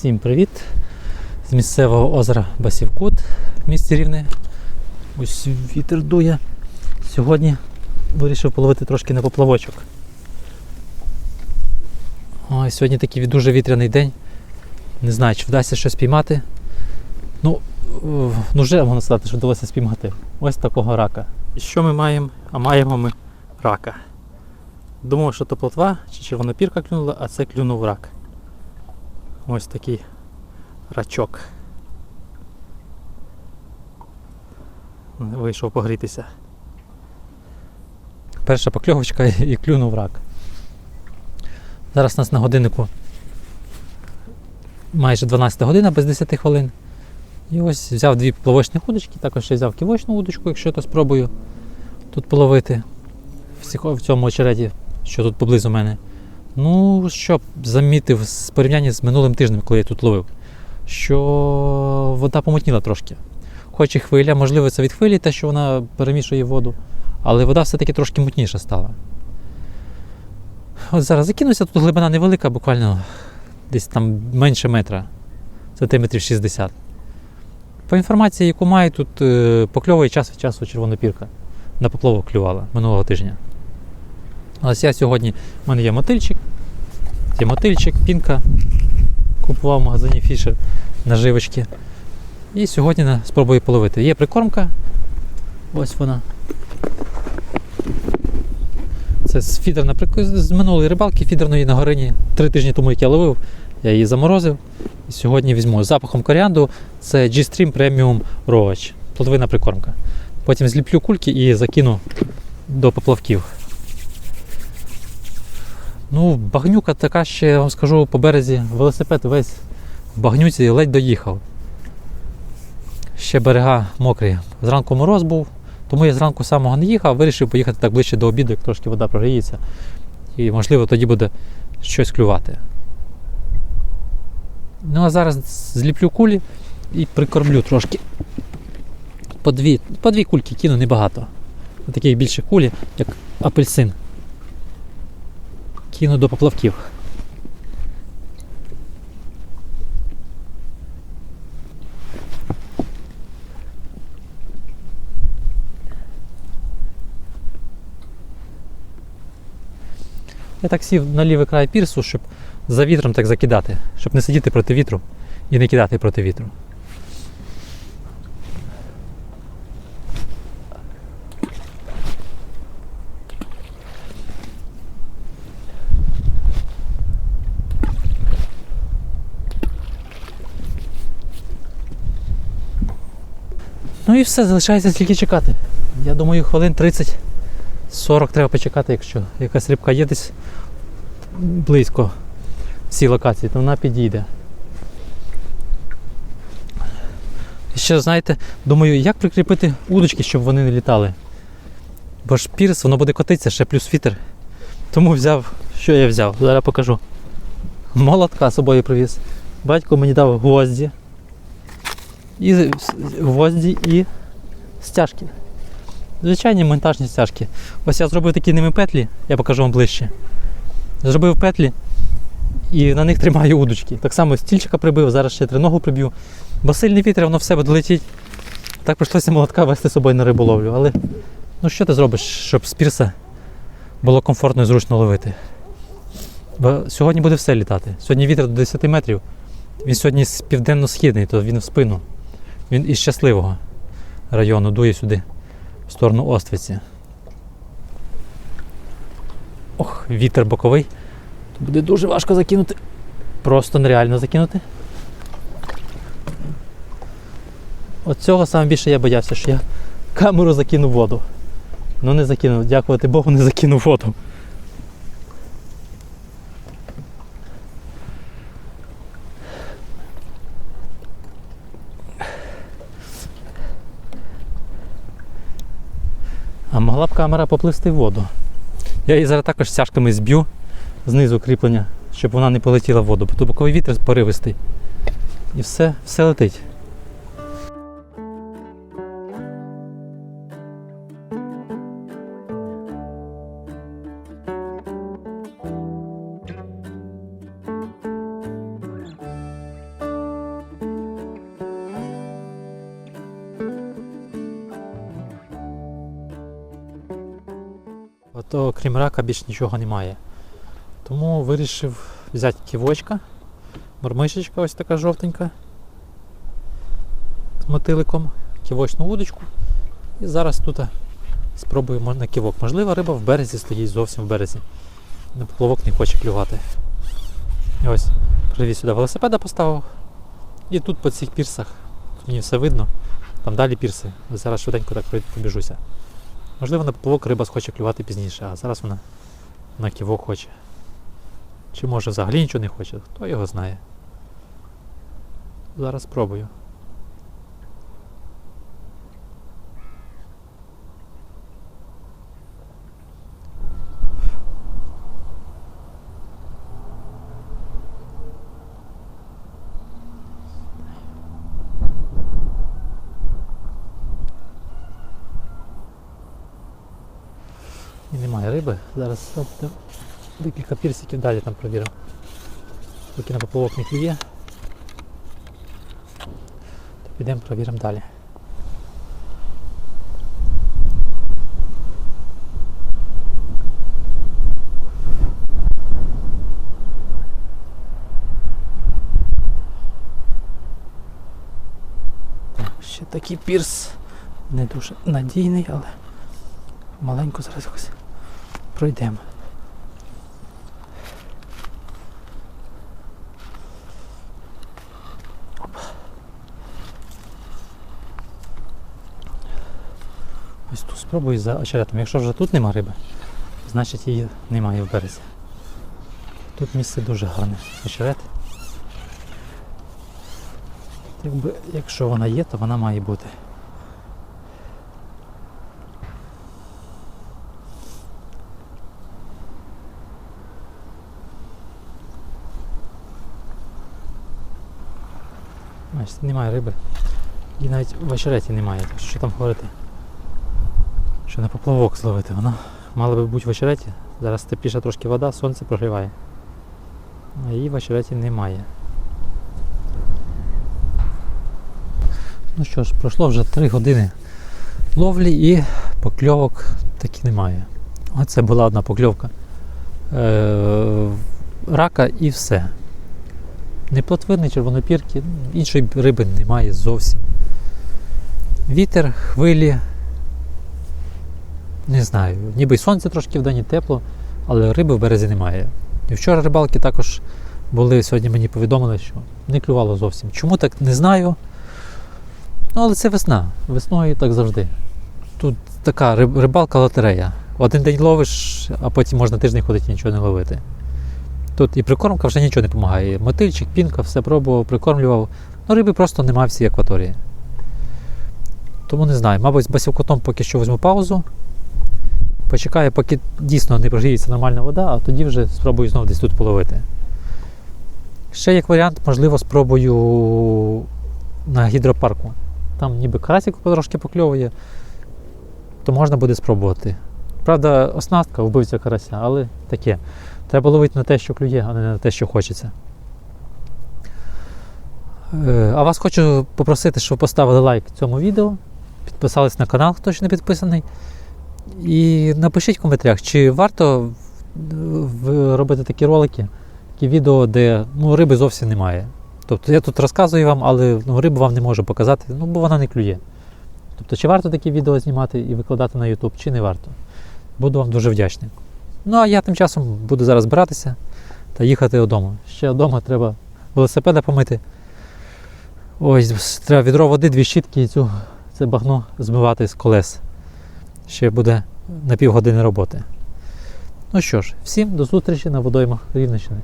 Всім привіт! З місцевого озера Басівкут в місті Рівне. Ось вітер дує. Сьогодні вирішив половити трошки на поплавочок. Ой, сьогодні такий дуже вітряний день. Не знаю, чи вдасться щось піймати. Ну, ну вже можна сказати, що вдалося спіймати. Ось такого рака. І що ми маємо? А маємо ми рака. Думав, що то плотва чи червона пірка клюнула, а це клюнув рак. Ось такий рачок. Вийшов погрітися. Перша покльовочка і клюнув рак. Зараз у нас на годиннику майже 12 година без 10 хвилин. І ось взяв дві плавочні удочки, також ще взяв ківочну удочку, якщо то спробую тут половити в цьому очереті, що тут поблизу мене. Ну, що замітив з порівняння з минулим тижнем, коли я тут ловив, що вода помутніла трошки. Хоч і хвиля, можливо, це від хвилі, те, що вона перемішує воду, але вода все-таки трошки мутніша стала. От зараз закинуся, тут глибина невелика, буквально десь там менше метра, сантиметрів 60. По інформації, яку маю, тут е, покльовує час від часу червонопірка. На поплавок клювала минулого тижня. Ось я сьогодні, в мене є мотильчик, є мотильчик, пінка. Купував в магазині Fisher наживочки. І сьогодні спробую половити. Є прикормка. Ось вона. Це з фідерна з минулої рибалки фідерної на горині. Три тижні тому, як я ловив, я її заморозив. І сьогодні візьму з запахом коріанду. Це G-Stream Premium Ровач. Плотвина прикормка. Потім зліплю кульки і закину до поплавків. Ну, багнюка така ще, я вам скажу, по березі велосипед весь в багнюці ледь доїхав. Ще берега мокрі. Зранку мороз був, тому я зранку самого не їхав, вирішив поїхати так ближче до обіду, як трошки вода прогріється. І можливо тоді буде щось клювати. Ну а зараз зліплю кулі і прикормлю трошки. По дві, по дві кульки кину небагато. Такі більше кулі, як апельсин кину до поплавків. Я так сів на лівий край пірсу, щоб за вітром так закидати, щоб не сидіти проти вітру і не кидати проти вітру. Ну і все, залишається тільки чекати. Я думаю, хвилин 30-40 треба почекати, якщо якась рибка є десь близько в цій локації, то вона підійде. І ще, знаєте, думаю, як прикріпити удочки, щоб вони не літали. Бо ж пірс, воно буде котитися, ще плюс вітер. Тому взяв, що я взяв, зараз покажу. Молотка з собою привіз. Батько мені дав гвозді. І гвозді і стяжки. Звичайні монтажні стяжки. Ось я зробив такі ними петлі, я покажу вам ближче. Зробив петлі і на них тримаю удочки. Так само стільчика прибив, зараз ще триногу приб'ю. Бо сильний вітер, воно все буде летіть. Так прийшлося молотка вести з собою на риболовлю. Але ну що ти зробиш, щоб з пірса було комфортно і зручно ловити? Бо сьогодні буде все літати. Сьогодні вітер до 10 метрів. Він сьогодні південно-східний, то він в спину. Він із щасливого району дує сюди, в сторону Оствиці. Ох, вітер боковий. Тут буде дуже важко закинути. Просто нереально закинути. От цього саме більше я боявся, що я камеру закину в воду. Ну не закинув, дякувати Богу, не закинув воду. А могла б камера попливти в воду. Я її зараз також стяжками зб'ю знизу кріплення, щоб вона не полетіла в воду, бо боковий вітер поривистий. І все, все летить. То крім рака більш нічого немає. Тому вирішив взяти ківочка, мормишечка ось така жовтенька з мотиликом, ківочну удочку. І зараз тут спробуємо на ківок. Можливо, риба в березі стоїть зовсім в березі. На поплавок не хоче клювати. І ось привіз сюди велосипеда поставив. І тут по цих пірсах мені все видно. Там далі пірси. Зараз швиденько так побіжуся. Можливо, на поплавок риба схоче клювати пізніше, а зараз вона на ківок хоче. Чи може взагалі нічого не хоче, хто його знає. Зараз спробую. І немає риби. Зараз от, декілька пірсиків далі там провіримо. Поки на поплавок не клює. То підемо провіримо далі. Ще такий пірс не дуже надійний, але маленько зараз якось пройдемо. Ось тут спробую за очеретом. Якщо вже тут нема риби, значить її немає в березі. Тут місце дуже гарне. Очерет. Якби, якщо вона є, то вона має бути. Бачите, немає риби. І навіть в очереті немає. Так що там говорити? Що на поплавок зловити, вона мала би бути в очереті. Зараз тепліша трошки вода, сонце прогріває. А її в очереті немає. Ну що ж, пройшло вже 3 години ловлі і покльовок таки немає. Оце була одна покльовка. Е- рака і все. Не плотвини, червонопірки, іншої риби немає зовсім. Вітер, хвилі. Не знаю, ніби сонце трошки вдень і тепло, але риби в березі немає. І вчора рибалки також були, сьогодні мені повідомили, що не клювало зовсім. Чому так не знаю. Ну, але це весна. Весною так завжди. Тут така рибалка лотерея. Один день ловиш, а потім можна тиждень ходити і нічого не ловити. Тут і прикормка вже нічого не допомагає. Мотильчик, пінка, все пробував, прикормлював. Ну, риби просто немає в цій акваторії. Тому не знаю. Мабуть, з басівкотом поки що візьму паузу. Почекаю, поки дійсно не прогріється нормальна вода, а тоді вже спробую знову десь тут половити. Ще як варіант, можливо, спробую на гідропарку. Там ніби карасик потрошки покльовує, то можна буде спробувати. Правда, оснастка вбивця карася, але таке. Треба ловити на те, що клює, а не на те, що хочеться. Е, А вас хочу попросити, щоб ви поставили лайк цьому відео, підписались на канал, хто ще не підписаний. І напишіть в коментарях, чи варто робити такі ролики, такі відео, де ну, риби зовсім немає. Тобто я тут розказую вам, але ну, рибу вам не можу показати, ну, бо вона не клює. Тобто, чи варто такі відео знімати і викладати на YouTube, чи не варто. Буду вам дуже вдячний. Ну а я тим часом буду зараз збиратися та їхати додому. Ще вдома треба велосипеда помити. Ось, треба відро води, дві щітки і цю, це багно змивати з колес. Ще буде на півгодини роботи. Ну що ж, всім до зустрічі на водоймах Рівненщини.